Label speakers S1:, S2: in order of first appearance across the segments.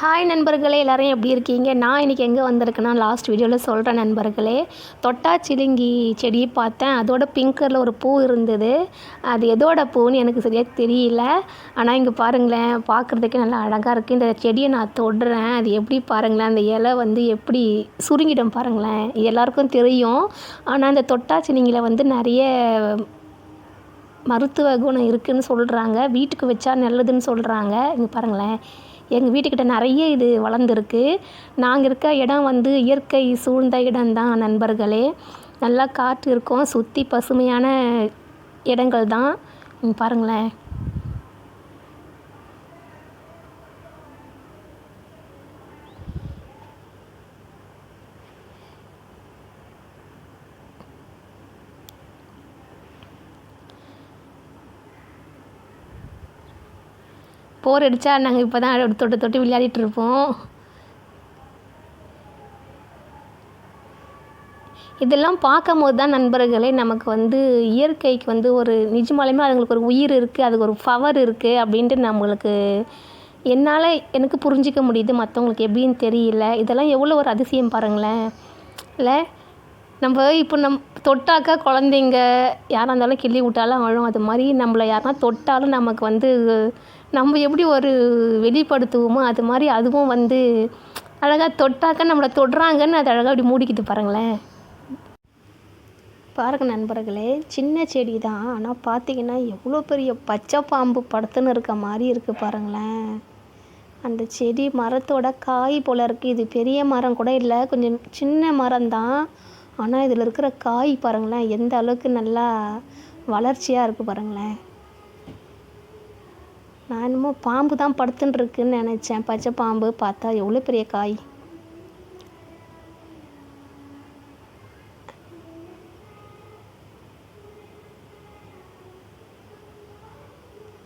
S1: Hi நண்பர்களே எல்லோரும் எப்படி இருக்கீங்க? நான் இன்றைக்கி எங்கே வந்திருக்கேன்னா லாஸ்ட் வீடியோவில் சொல்கிறேன் நண்பர்களே. தொட்டாச்சிலிங்கி செடியை பார்த்தேன். அதோட பிங்க் கலரில் ஒரு பூ இருந்தது. அது எதோட பூன்னு எனக்கு சரியாக தெரியல. ஆனால் இங்கே பாருங்களேன் பார்க்குறதுக்கே நல்லா அழகாக இருக்குது இந்த செடியை நான் தொடுறேன். அது எப்படி பாருங்களேன் அந்த இலை வந்து எப்படி சுருங்கிடும் பாருங்களேன். எல்லாருக்கும் தெரியும். ஆனால் அந்த தொட்டாச்சிலிங்கியில் வந்து நிறைய மருத்துவ குணம் இருக்குதுன்னு சொல்கிறாங்க வீட்டுக்கு வச்சா நல்லதுன்னு சொல்கிறாங்க இங்கே பாருங்களேன். எங்கள் வீட்டுக்கிட்ட நிறைய இது வளர்ந்துருக்கு. நாங்கள் இருக்க இடம் வந்து இயற்கை சூழ்ந்த இடம்தான் நண்பர்களே. நல்லா காற்று இருக்கும் சுற்றி பசுமையான இடங்கள் தான் பாருங்களேன். போர் அடித்தா நாங்கள் இப்போ தான் தொட்டு தொட்டு விளையாடிட்டு இருப்போம். இதெல்லாம் பார்க்கும் போது தான் நண்பர்களே நமக்கு வந்து இயற்கைக்கு வந்து ஒரு நிஜமாலுமே அதுங்களுக்கு ஒரு உயிர் இருக்குது அதுக்கு ஒரு பவர் இருக்குது அப்படின்ட்டு நம்மளுக்கு என்னால் எனக்கு புரிஞ்சிக்க முடியுது மற்றவங்களுக்கு எப்படின்னு தெரியல. இதெல்லாம் எவ்வளோ ஒரு அதிசயம் பாருங்களேன். இல்லை நம்ம இப்போ நம் தொட்டாக்கா குழந்தைங்க யாராக இருந்தாலும் கிள்ளி விட்டாலும் அழும். அது மாதிரி நம்மளை யாருனா தொட்டாலும் நமக்கு வந்து நம்ம எப்படி ஒரு வெளிப்படுத்துவோமோ அது மாதிரி அதுவும் வந்து அழகாக தொட்டாக்க நம்மளை தொடுறாங்கன்னு அது அழகாக அப்படி மூடிக்குது பாருங்களேன். பாருங்க நண்பர்களே சின்ன செடி தான் ஆனால் பார்த்தீங்கன்னா எவ்வளோ பெரிய பச்சை பாம்பு படுத்துன்னு இருக்க மாதிரி இருக்குது பாருங்களேன். அந்த செடி மரத்தோட காய் போல் இருக்குது இது பெரிய மரம் கூட இல்லை கொஞ்சம் சின்ன மரம் தான் ஆனால் இதில் இருக்கிற காய் பாருங்களேன் எந்த அளவுக்கு நல்லா வளர்ச்சியாக இருக்குது பாருங்களேன். நான் என்னமோ பாம்பு தான் படுத்துன்னு இருக்குன்னு நினச்சேன். பச்சை பாம்பு பார்த்தா எவ்வளோ பெரிய காய்?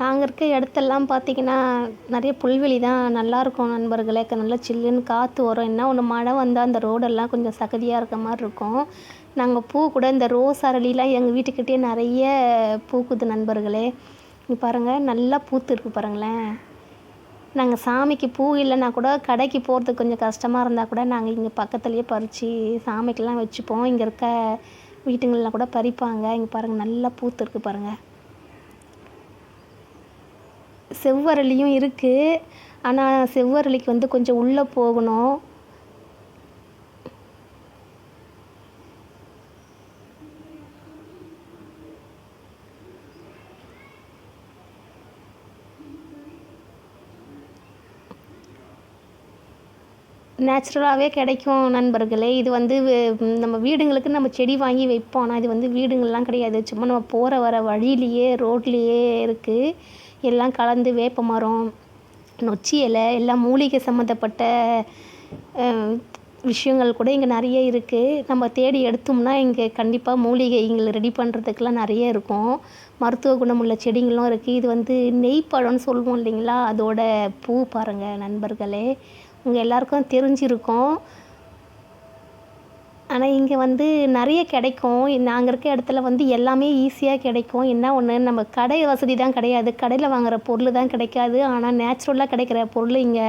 S1: நாங்கள் இருக்க இடத்தெல்லாம் பார்த்தீங்கன்னா நிறைய புல்வெளி தான் நல்லாயிருக்கும் நண்பர்களே. நல்லா சில்லுன்னு காற்று வரும். என்ன ஒன்று மழை வந்தால் அந்த ரோடெல்லாம் கொஞ்சம் சகதியாக இருக்க மாதிரி இருக்கும். நாங்கள் பூ கூட இந்த ரோஸ் அரளிலாம் எங்கள் வீட்டுக்கிட்டே நிறைய பூக்குது நண்பர்களே. இங்கே பாருங்கள் நல்லா பூத்து இருக்குது பாருங்களேன். நாங்கள் சாமிக்கு பூ இல்லைன்னா கூட கடைக்கு போகிறதுக்கு கொஞ்சம் கஷ்டமாக இருந்தால் கூட நாங்கள் இங்கே பக்கத்துலேயே பறித்து சாமிக்கெல்லாம் வச்சுப்போம். இங்கே இருக்க வீட்டுங்களில் கூட பறிப்பாங்க. இங்கே பாருங்கள் நல்லா பூத்து இருக்குது பாருங்கள் செவ்வரளியும் இருக்குது ஆனால் செவ்வரளிக்கு வந்து கொஞ்சம் உள்ளே போகணும். நேச்சுரலாகவே கிடைக்கும் நண்பர்களே. இது வந்து நம்ம வீடுங்களுக்கு நம்ம செடி வாங்கி வைப்போம். ஆனால் இது வந்து வீடுங்கள்லாம் கிடையாது. சும்மா நம்ம போகிற வர வழியிலேயே ரோட்லேயே இருக்குது எல்லாம் கலந்து வேப்ப மரம் நொச்சி இலை எல்லாம் மூலிகை சம்மந்தப்பட்ட விஷயங்கள் கூட இங்கே நிறைய இருக்குது நம்ம தேடி எடுத்தோம்னா இங்கே கண்டிப்பாக மூலிகைங்களை ரெடி பண்ணுறதுக்கெலாம் நிறைய இருக்கும். மருத்துவ குணமுள்ள செடிங்களும் இருக்குது இது வந்து நெய் பழம்னு சொல்லுவோம் இல்லைங்களா? அதோட பூ பாருங்கள் நண்பர்களே. உங்கள் எல்லாருக்கும் தெரிஞ்சிருக்கும். ஆனால் இங்கே வந்து நிறைய கிடைக்கும். நாங்கள் இருக்க இடத்துல வந்து எல்லாமே ஈஸியாக கிடைக்கும். என்ன ஒன்று நம்ம கடை வசதி தான் கிடையாது. கடையில் வாங்குகிற பொருள் தான் கிடைக்காது. ஆனால் நேச்சுரலாக கிடைக்கிற பொருள் இங்கே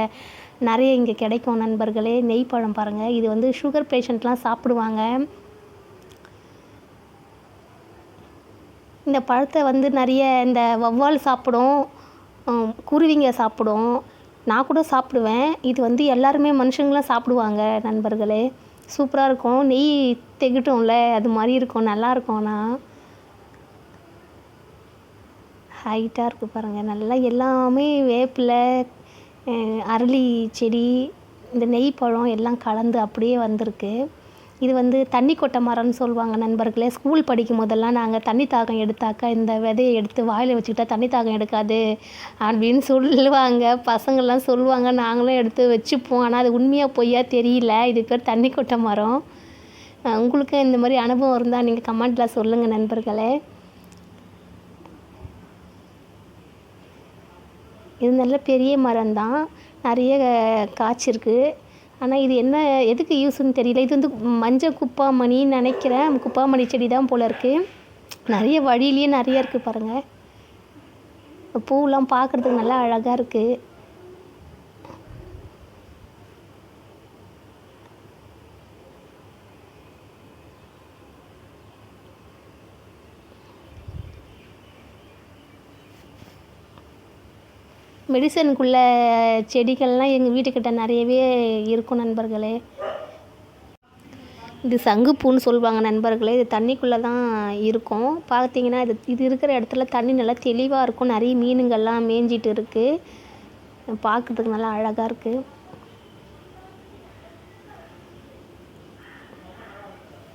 S1: நிறைய இங்கே கிடைக்கும் நண்பர்களே. நெய் பழம் பாருங்கள் இது வந்து சுகர் பேஷண்ட்லாம் சாப்பிடுவாங்க. இந்த பழத்தை வந்து நிறைய இந்த வவ்வால் சாப்பிடும். குருவிங்க சாப்பிடும். நான் கூட சாப்பிடுவேன். இது வந்து எல்லாருமே மனுஷங்களாம் சாப்பிடுவாங்க நண்பர்களே. சூப்பராக இருக்கும். நெய் திகட்டும்ல அது மாதிரி இருக்கும். நல்லாயிருக்கும் ஆனால் ஹைட்டாக இருக்குது பாருங்கள் நல்லா எல்லாமே வேப்பிலை அரளி செடி இந்த நெய் பழம் எல்லாம் கலந்து அப்படியே வந்திருக்கு. இது வந்து தண்ணி கொட்டை மரம்னு சொல்லுவாங்க நண்பர்களே. ஸ்கூல் படிக்கும் போதெல்லாம் நாங்கள் தண்ணி தாகம் எடுத்தாக்கா இந்த விதையை எடுத்து வாயில் வச்சுக்கிட்டா தண்ணி தாகம் எடுக்காது அப்படின்னு சொல்லுவாங்க. பசங்கள்லாம் சொல்லுவாங்க. நாங்களும் எடுத்து வச்சுப்போம். ஆனால் அது உண்மையாக பொய்யா தெரியல. இது பேர் தண்ணி கொட்டை மரம். உங்களுக்கு இந்த மாதிரி அனுபவம் இருந்தால் நீங்கள் கமெண்ட்டில் சொல்லுங்கள் நண்பர்களே. இது நல்ல பெரிய மரம் தான் நிறைய காய்ச்சிருக்கு. ஆனால் இது என்ன எதுக்கு யூஸ்ன்னு தெரியல. இது வந்து மஞ்சள் குப்பாமணின்னு நினைக்கிறேன் குப்பாமணி செடி தான் போல் இருக்குது நிறைய வழியிலேயே நிறைய இருக்குது பாருங்கள் பூவெலாம் பார்க்குறதுக்கு நல்லா அழகாக இருக்குது மெடிசனுக்குள்ள செடிகள்லாம் எங்கள் வீட்டுக்கிட்ட நிறையவே இருக்கும் நண்பர்களே. இது சங்குப்பூன்னு சொல்லுவாங்க நண்பர்களே இது தண்ணிக்குள்ளே தான் இருக்கும். பார்த்தீங்கன்னா இது இது இருக்கிற இடத்துல தண்ணி நல்லா தெளிவாக இருக்கும். நிறைய மீனுங்கள்லாம் மேய்ஞ்சிட்டு இருக்குது பார்க்குறதுக்கு நல்லா அழகாக இருக்குது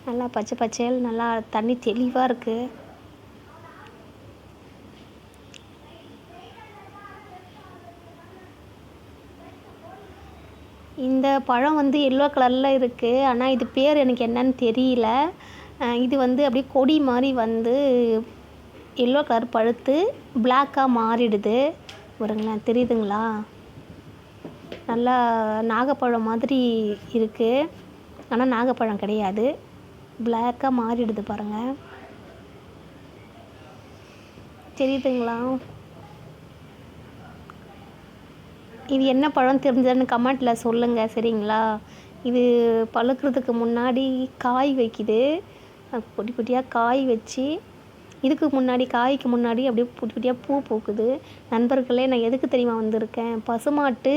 S1: நல்லா பச்சை பச்சையில் நல்லா தண்ணி தெளிவாக இருக்குது இந்த பழம் வந்து எல்லோ கலரில் இருக்குது ஆனால் இது பேர் எனக்கு என்னன்னு தெரியல. இது வந்து அப்படியே கொடி மாதிரி வந்து எல்லோ கலர் பழுத்து பிளாக்காக மாறிடுது. பாருங்களேன் தெரியுதுங்களா? நல்லா நாகப்பழம் மாதிரி இருக்குது ஆனால் நாகப்பழம் கிடையாது. பிளாக்காக மாறிடுது பாருங்கள் தெரியுதுங்களா? இது என்ன பழம் தெரிஞ்சதுன்னு கமெண்ட்டில் சொல்லுங்கள் சரிங்களா? இது பழுக்கிறதுக்கு முன்னாடி காய் வைக்குது. பொடி குட்டி குட்டியாக காய் வச்சு இதுக்கு முன்னாடி காய்க்கு முன்னாடி அப்படியே குட்டி குட்டியாக பூ பூக்குது. நண்பர்களே நான் எதுக்கு தெரியுமா வந்திருக்கேன்? பசுமாட்டு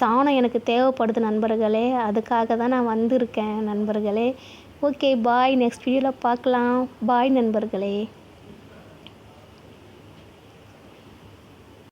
S1: சாணம் எனக்கு தேவைப்படுது நண்பர்களே. அதுக்காக தான் நான் வந்திருக்கேன் நண்பர்களே. Okay bye. நெக்ஸ்ட் வீடியோவில் பார்க்கலாம். பாய் நண்பர்களே.